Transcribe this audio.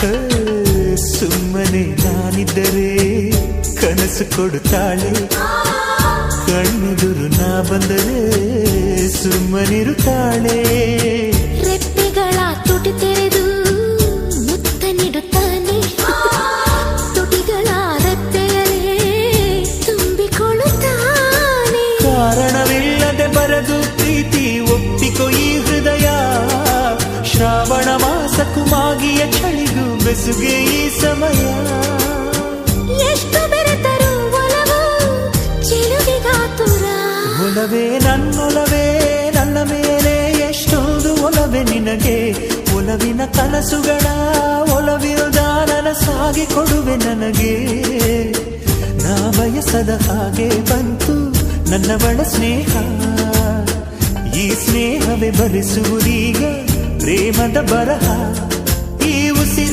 ಹೇ, ಸುಮ್ಮನೆ ನಾನಿದ್ದರೆ ಕನಸು ಕೊಡುತ್ತಾಳೆ ಕಣ್ಣೆದುರು ನಾ ಬಂದರೆ ಸುಮ್ಮನಿರುತ್ತಾಳೆ ರೆಪ್ಪೆಗಳ ತುಟಿ ತೆರೆದು ಮುತ್ತ ನೀಡುತ್ತಾನೆ ತುಟಿಗಳ ರೆಪ್ಪೆಯಲೇ ತುಂಬಿಕೊಳ್ಳುತ್ತಾನೆ ಕಾರಣವಿಲ್ಲದೆ ಬರದು ಪ್ರೀತಿ ಕುಮಾಗಿಯ ಮಾಗಿಯ ಚಳಿಗೂ ಬೆಸುಗೆ ಈ ಸಮಯ. ಎಷ್ಟು ಬೆರೆತರು ಒಲವು ನನ್ನೊಲವೇ ನನ್ನ ಮೇಲೆ ಎಷ್ಟೊಂದು ಒಲವೆ ನಿನಗೆ. ಒಲವಿನ ಕನಸುಗಳ ಒಲವಿರುದ ನನಸಾಗಿ ಕೊಡುವೆ ನನಗೆ. ನಾ ಬಯಸದ ಹಾಗೆ ಬಂತು ನನ್ನವಳ ಸ್ನೇಹ. ಈ ಸ್ನೇಹವೇ ಭರಿಸುವುದೀಗ ಪ್ರೇಮದ ಬರಹ ಈ ಉಸಿರೇ